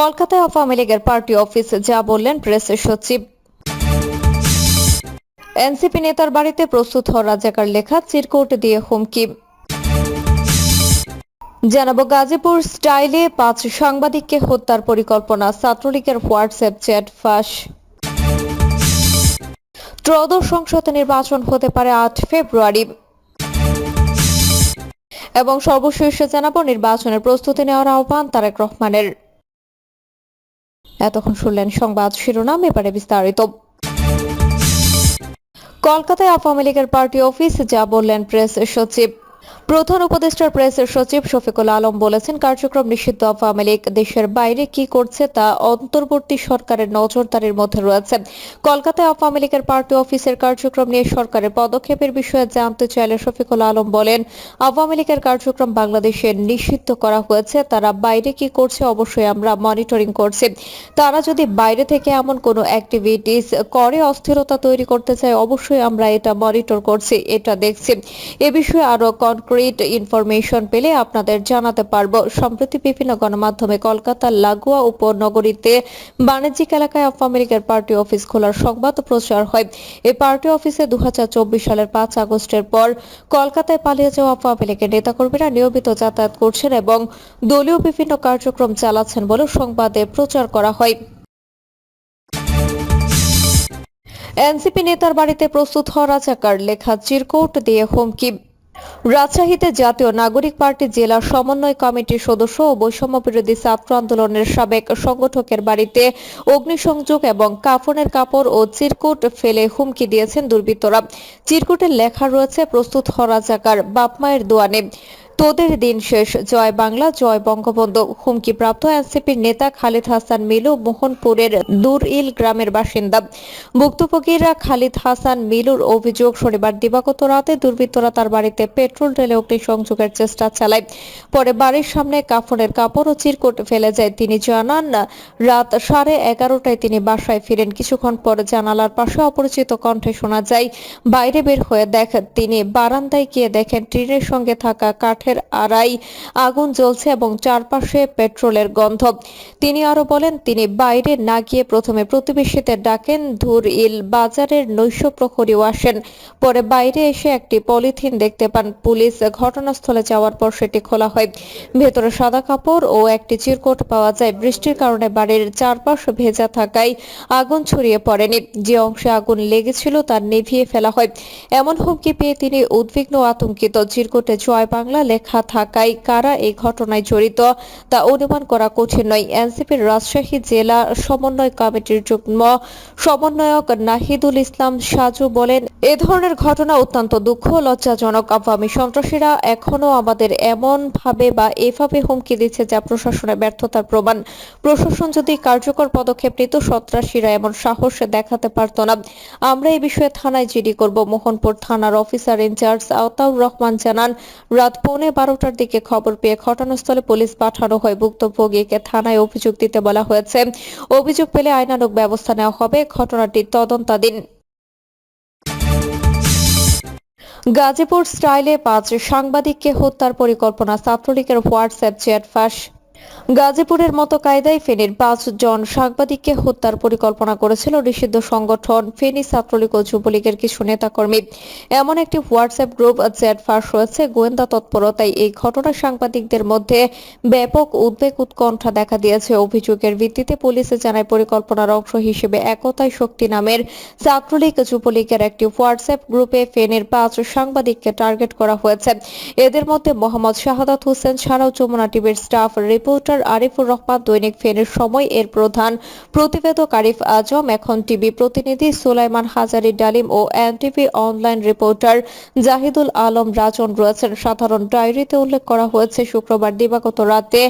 কলকাতায় আওয়ামী লীগের party office যা বললেন প্রেস সচিব। এনসিপি নেতার বাড়িতে প্রস্তুত হওয়া রাজাকার লেখা চিরকোট দিয়ে হুমকি। জানাব গাজীপুর স্টাইলে পাঁচ সাংবাদিককে হত্যার পরিকল্পনা, ছাত্রলীগের হোয়াটসঅ্যাপ চ্যাট ফাঁস। ত্রয়োদশ সংসদ নির্বাচন হতে পারে আট ফেব্রুয়ারি। এবং সর্বশেষ জানাব নির্বাচনের প্রস্তুতি নেওয়ার আহ্বান তারেক রহমানের। এতক্ষণ শুনলেন সংবাদ শিরোনাম, এবারে বিস্তারিত। কলকাতায় আওয়ামী লীগের পার্টি অফিস, যা বললেন প্রেস সচিব। প্রধান উপদেষ্টার প্রেসের সচিব শফিকুল আলম বলেছেন, কার্যক্রম নিষিদ্ধ আওয়ামী লীগ দেশের বাইরে কি করছে তা অন্তর্বর্তী সরকারের নজরদারির মধ্যে রয়েছে। কলকাতায় আওয়ামী লীগের পার্টি অফিসের কার্যক্রম নিয়ে সরকারের পদক্ষেপের বিষয়ে জানতে চাইলে শফিকুল আলম বলেন, আওয়ামী লীগের কার্যক্রম বাংলাদেশে নিষিদ্ধ করা হয়েছে, তারা বাইরে কি করছে অবশ্যই আমরা মনিটরিং করছি। তারা যদি বাইরে থেকে এমন কোনো অ্যাক্টিভিটিস করে, অস্থিরতা তৈরি করতে চায়, অবশ্যই আমরা এটা মনিটর করছি, এটা দেখছি। এ বিষয়ে আরও কনক্রিট ইনফরমেশন পেলে আপনাদের জানাতে পারব। সম্প্রতি বিভিন্ন গণমাধ্যমে কলকাতার লাগোয়া উপনগরীতে বাণিজ্যিক এলাকায় আওয়ামী লীগের পার্টি অফিস খোলার সংবাদ প্রচার হয়। এই পার্টি অফিসে দু সালের পাঁচ আগস্টের পর কলকাতায় পালিয়ে যাওয়া আওয়ামী লীগের নেতাকর্মীরা নিয়মিত যাতায়াত করছেন এবং দলীয় বিভিন্ন কার্যক্রম চালাচ্ছেন বলে সংবাদে প্রচার করা হয়। এনসিপি নেতার বাড়িতে প্রস্তুত হওয়া রাজাকার, লেখা চিরকোট দিয়ে হুমকি। রাজশাহীতে জাতীয় নাগরিক পার্টি জেলা সমন্বয় কমিটির সদস্য ও বৈষম্য বিরোধী ছাত্র আন্দোলনের সাবেক সংগঠকের বাড়িতে অগ্নিসংযোগ এবং কাফনের কাপড় ও চিরকুট ফেলে হুমকি দিয়েছেন দুর্বৃত্তরা। চিরকুটের লেখা রয়েছে, প্রস্তুত হরাজাকার রাজাকার বাপমায়ের দোয়ানে তোদের দিন শেষ। জয় বাংলা, জয় বঙ্গবন্ধু। হুমকিপ্রাপ্ত এনসিপির নেতা খালিদ হাসান মিলু মোহনপুরের দুরইল গ্রামের বাসিন্দা। ভুক্তভোগীরা খালিদ হাসান মিলুর অভিযোগ শনিবার দিবাগত রাতে দুর্বৃত্তরা তার বাড়িতে পেট্রোল ঢেলে অগ্নিসংযোগের চেষ্টা চালায়। পরে বাড়ির সামনে কাফনের কাপড় ও চিরকুট ফেলে যায়। তিনি জানান, রাত সাড়ে এগারোটায় তিনি বাসায় ফিরেন। কিছুক্ষণ পরে জানালার পাশে অপরিচিত কণ্ঠে শোনা যায়, বাইরে বের হয়ে দেখেন তিনি বারান্দায় গিয়ে দেখেন ট্রেনের সঙ্গে থাকা কাঠের আড়াই আগুন জ্বলছে এবং চারপাশে পেট্রোলের গন্ধ। তিনি আরও বলেন, তিনি বাইরে না গিয়ে প্রথমে প্রতিবেশীদের ডাকেন, ধুর ইল বাজারের নৈশ প্রহরীও আসেন। পরে বাইরে এসে একটি পলিথিন দেখতে পান। পুলিশ ঘটনাস্থলে যাওয়ার পর সেটি খোলা হয়। ভেতরে সাদা কাপড় ও একটি চিরকোট পাওয়া যায়। বৃষ্টির কারণে বাড়ির চারপাশ ভেজা থাকায় আগুন ছড়িয়ে পড়েনি। যে অংশে আগুন লেগেছিল তা নিভিয়ে ফেলা হয়। এমন হুমকি পেয়ে তিনি উদ্বিগ্ন আতঙ্কিত। চিরকোটে জয় বাংলা লেখা থাকায় কারা এই ঘটনায় জড়িত তা অনুমান করা কঠিন নয়। এনসিপির রাজশাহী জেলা সমন্বয় কমিটির যুগ্ম সমন্বয়ক নাহিদুল ইসলাম সাজু বলেন, এ ধরনের ঘটনা অত্যন্ত দুঃখ, লজ্জাজনক। আওয়ামী সন্ত্রাসীরা এখনও আমাদের এমন ভাবে বা এভাবে হুমকি দিচ্ছে যা প্রশাসনের ব্যর্থতার প্রমাণ। প্রশাসন যদি কার্যকর পদক্ষেপ নিত, সন্ত্রাসীরা এমন সাহস দেখাতে পারত না। আমরা এই বিষয়ে থানায় জিডি করব, মোহনপুর থানার অফিসার ইনচার্জ আওতাউর রহমান জানান, রাত পৌনে বারোটার দিকে খবর পেয়ে ঘটনাস্থলে পুলিশ পাঠানো হয়। ভুক্তভোগীকে থানায় অভিযোগ দিতে বলা হয়েছে। অভিযোগ পেলে আইনানুক ব্যবস্থা নেওয়া হবে। ঘটনাটি তদন্তাধীন। গাজীপুর স্টাইলে পাঁচ সাংবাদিককে হত্যার পরিকল্পনা। ছাত্রলীগের হোয়াটসঅ্যাপ চ্যাট ফাঁস গাজীপুরের মতো কায়দায় ফেনীর পাঁচ জন সাংবাদিককে হত্যার পরিকল্পনা করেছিল নিষিদ্ধ সংগঠন ফেনী ছাত্রলীগ ও যুবলীগের কিছু নেতাকর্মী। এমন একটি হোয়াটসঅ্যাপ গ্রুপ চ্যাট ফাঁস হয়েছে, গোয়েন্দা তৎপরতায় এই ঘটনা সাংবাদিকদের মধ্যে ব্যাপক উদ্বেগ উৎকণ্ঠা দেখা দিয়েছে। অভিযোগের ভিত্তিতে পুলিশে জানায়, পরিকল্পনার অংশ হিসেবে একতাই শক্তি নামের ছাত্রলীগ যুবলীগের একটি হোয়াটসঅ্যাপ গ্রুপে ফেনীর পাঁচ সাংবাদিককে টার্গেট করা হয়েছে। এদের মধ্যে মোহাম্মদ শাহাদাত হোসেন ছাড়াও যমুনা টিভির স্টাফ রিপোর্টার আরিফুর রহমান দৈনিক ফেনীর সময় এর প্রধান প্রতিবেদক আরিফ আজম, এখন টিভি প্রতিনিধি সুলাইমান হাজারি ডালিম ও NTV online reporter Zahidul Alam Rajan রয়েছেন। সাধারণ ডায়েরিতে উল্লেখ করা হয়েছে, শুক্রবার দিবাগত রাতে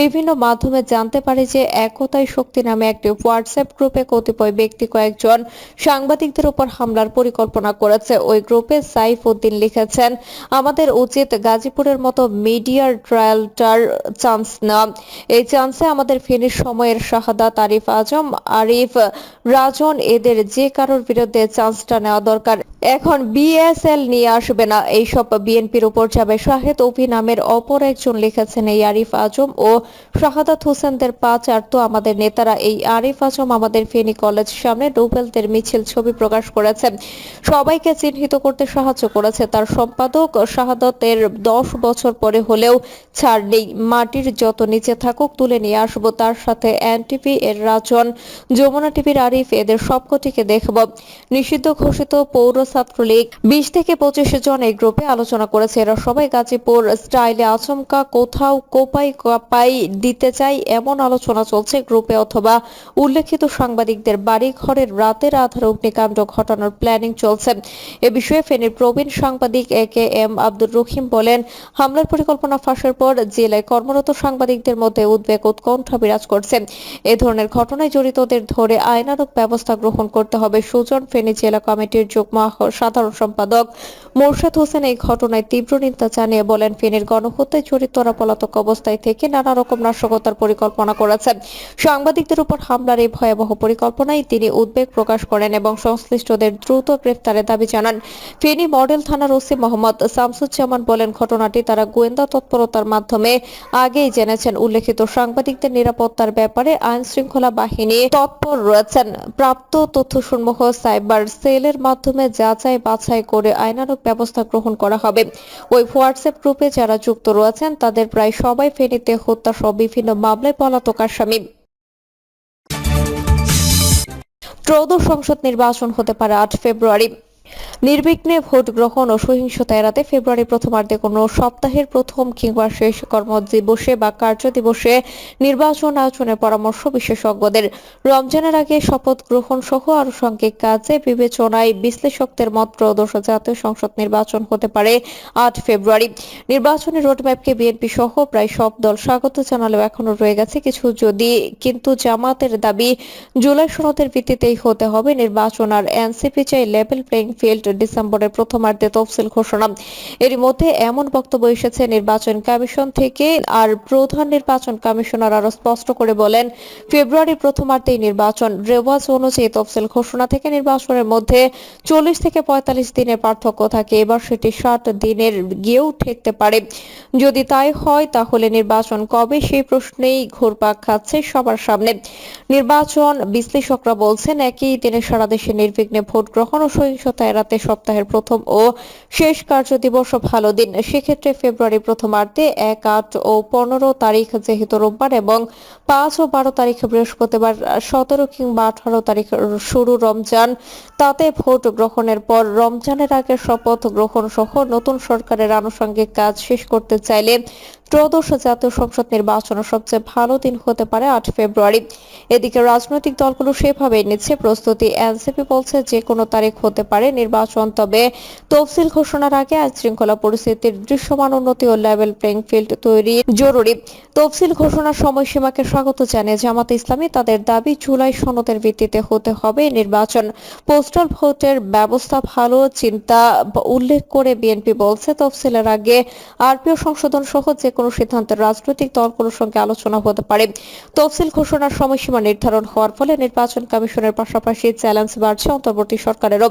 বিভিন্ন মাধ্যমে জানতে পারে যে একতাই শক্তি নামে একটি হোয়াটসঅ্যাপ গ্রুপে কতিপয় ব্যক্তি কয়েকজন সাংবাদিকদের উপর হামলার পরিকল্পনা করেছে। ওই গ্রুপে সাইফ উদ্দিন লিখেছেন, আমাদের উচিত গাজীপুরের মতো মিডিয়ার ট্রায়ালটার চান্স নেওয়া। এই চান্সে আমাদের ফেনীর সময়ের শাহাদাত আরিফ আজম, আরিফ, রাজন, এদের যে কারোর বিরুদ্ধে চান্সটা নেওয়া দরকার। এখন বিএসএল নিয়ে আসবে না। এইসব বিএনপির উপর যাবে শাহেদ অভি নামের অপর একজন লিখেছেন এই আরিফ আজম ও শাহাদাত হোসেনদের পাঁচ আর তো আমাদের নেতারা এই আরিফ আজম আমাদের ফেনী কলেজ সামনে নোবেলদের মিছিল ছবি প্রকাশ করেছেন। সবাইকে চিহ্নিত করতে সাহায্য করেছে তার সম্পাদক। শাহাদতের দশ বছর পরে হলেও ছাড় নেই। মাটির যত নিচে থাকুক তুলে নিয়ে আসব। তার সাথে এনটিপি এর রাজন যমুনা টিভির আরিফ এদের সবকটিকে দেখব। নিষিদ্ধ ঘোষিত পৌর ছাত্রলীগ। বিশ থেকে পঁচিশ জন এই গ্রুপে আলোচনা করেছে এরা। সবাই গাজীপুর স্টাইলে আচমকা কোথাও কোপাই কাপাই দিতে চাই এমন আলোচনা চলছে গ্রুপে অথবা উল্লেখিত সাংবাদিকদের বাড়ি ঘরের রাতের আধার অগ্নিকাণ্ড ঘটানোর প্ল্যানিং চলছে। এ বিষয়ে ফেনীর প্রবীণ সাংবাদিক এ কে এম আব্দুর রহিম বলেন, হামলার পরিকল্পনা ফাঁসের পর জেলায় কর্মরত সাংবাদিকদের মধ্যে উদ্বেগ উৎকণ্ঠা বিরাজ করছে। এ ধরনের ঘটনায় জড়িতদের ধরে আইনানুগ ব্যবস্থা গ্রহণ করতে হবে। সুজন ফেনী জেলা কমিটির যুগ্ম সাধারণ সম্পাদক মোর্শেদ হোসেন এই ঘটনায় তীব্র নিন্দা জানিয়ে বলেন, ফেনীর গণহত্যায় জড়িতরা পলাতক অবস্থায় থেকে নানা রকম নাশকতার পরিকল্পনা করেছেন। সাংবাদিকদের উপর হামলার এই ভয়াবহ পরিকল্পনায় তিনি উদ্বেগ প্রকাশ করেন এবং সংশ্লিষ্টদের দ্রুত গ্রেফতারের দাবি জানান। ফেনী মডেল থানার ওসি মোহাম্মদ শামসুজ্জামান বলেন, ঘটনাটি তারা গোয়েন্দা তৎপরতার মাধ্যমে আগেই জেনেছেন। উল্লেখিত, সাংবাদিকদের নিরাপত্তার ব্যাপারে আইন শৃঙ্খলা বাহিনী তৎপর রয়েছেন। প্রাপ্ত তথ্যসমূহ সাইবার সেলের মাধ্যমে যাচাই বাছাই করে আইনানুক ব্যবস্থা গ্রহণ করা হবে। ওই হোয়াটসঅ্যাপ গ্রুপে যারা যুক্ত রয়েছেন, তাদের প্রায় সবাই ফেনীতে হত্যা সহ বিভিন্ন মামলায় পলাতক আসামি। ত্রয়োদশ সংসদ নির্বাচন হতে পারে আট ফেব্রুয়ারি। নির্বিঘ্নে ভোট গ্রহণ ও সহিংসতা এড়াতে ফেব্রুয়ারি প্রথমার্ধে কোনো সপ্তাহের প্রথম কিংবা শেষ কর্মদিবসে বা কার্যদিবসে নির্বাচন আয়োজনের পরামর্শ বিশেষজ্ঞদের। রমজানের আগে শপথ গ্রহণ সহ আরও কাজে বিবেচনায় বিশ্লেষকদের মত ত্রয়োদশ জাতীয় সংসদ নির্বাচন হতে পারে আট ফেব্রুয়ারি। নির্বাচনী রোডম্যাপকে বিএনপি সহ প্রায় সব দল স্বাগত জানালেও এখনও রয়ে গেছে কিছু যদি, কিন্তু জামাতের দাবি জুলাই সনদের ভিত্তিতেই হতে হবে নির্বাচন। আর এনসিপি চাই লেভেল প্লেইং ফিল্ড ডিসেম্বরের প্রথমার্ধে তফসিল ঘোষণা। এরই মধ্যে এমন বক্তব্য এসেছে, নির্বাচন কমিশন থেকে, আর প্রধান নির্বাচন কমিশনার আরও স্পষ্ট করে বলেন ফেব্রুয়ারি প্রথমার্ধেই নির্বাচন। রেওয়াজ অনুযায়ী তফসিল ঘোষণা থেকে নির্বাচনের মধ্যে চল্লিশ থেকে পঁয়তাল্লিশ দিনের পার্থক্য থাকে। এবার সেটি ষাট দিনের গিয়েও ঠেকতে পারে। যদি তাই হয়, তাহলে নির্বাচন কবে? সেই প্রশ্নেই ঘোরপাক খাচ্ছে সবার সামনে। নির্বাচন বিশ্লেষকরা বলছেন, একই দিনে সারা দেশে নির্বিঘ্নে ভোট গ্রহণ ও সহিংসতা এড়াতে সপ্তাহের প্রথম ও শেষ কার্যদিবস ও ভালো দিন। সেক্ষেত্রে ফেব্রুয়ারি প্রথমার্ধে এক, আট ও পনেরো তারিখ যেহেতু রোববার এবং পাঁচ ও বারো তারিখ বৃহস্পতিবার, সতেরো কিংবা আঠারো তারিখ শুরু রমজান। তাতে ভোট গ্রহণের পর রমজানের আগে শপথ গ্রহণ সহ নতুন সরকারের আনুষঙ্গিক কাজ শেষ করতে চাইলে ত্রয়োদশ জাতীয় সংসদ নির্বাচন সবচেয়ে ভালো দিন হতে পারে আট ফেব্রুয়ারি। এদিকে রাজনৈতিক দলগুলো সেভাবে নিচ্ছে প্রস্তুতি। এনসিপি বলছে যে কোনো তারিখ হতে পারে নির্বাচন, তবে তফসিল ঘোষণার আগে আইন শৃঙ্খলা পরিস্থিতির দৃশ্যমান উন্নতি ও লেভেল প্লেইং ফিল্ড তৈরি জরুরি। তফসিল ঘোষণার সময়সীমাকে স্বাগত জানিয়ে জামাত ইসলামী তাদের দাবি, জুলাই সনদের ভিত্তিতে হতে হবে নির্বাচন। পোস্টাল ভোটের ব্যবস্থা ভালো, চিন্তা উল্লেখ করে বিএনপি বলছে তফসিলের আগে আরপিও সংশোধন সহ যে কোনো সিদ্ধান্তের রাজনৈতিক দলগুলোর সঙ্গে আলোচনা হতে পারে। তফসিল ঘোষণার সময়সীমা নির্ধারণ হওয়ার ফলে নির্বাচন কমিশনের পাশাপাশি চ্যালেঞ্জ বাড়ছে অন্তর্বর্তী সরকারেরও।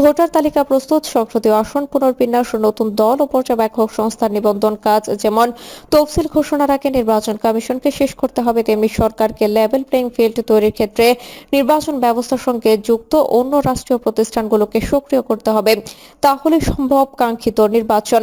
ভোটার তালিকা প্রস্তুত, সংসদীয় আসন পুনর্বিন্যাস ও নতুন দল ও পর্যবেক্ষক সংস্থার নিবন্ধন কাজ যেমন। তফসিল ঘোষণার আগে নির্বাচন কমিশনকে শেষ করতে হবে, তেমনি সরকারকে লেভেল প্লেইং ফিল্ড তৈরির ক্ষেত্রে নির্বাচন ব্যবস্থার সঙ্গে যুক্ত অন্য রাষ্ট্রীয় প্রতিষ্ঠানগুলোকে সক্রিয় করতে হবে। তাহলে সম্ভব কাঙ্ক্ষিত নির্বাচন।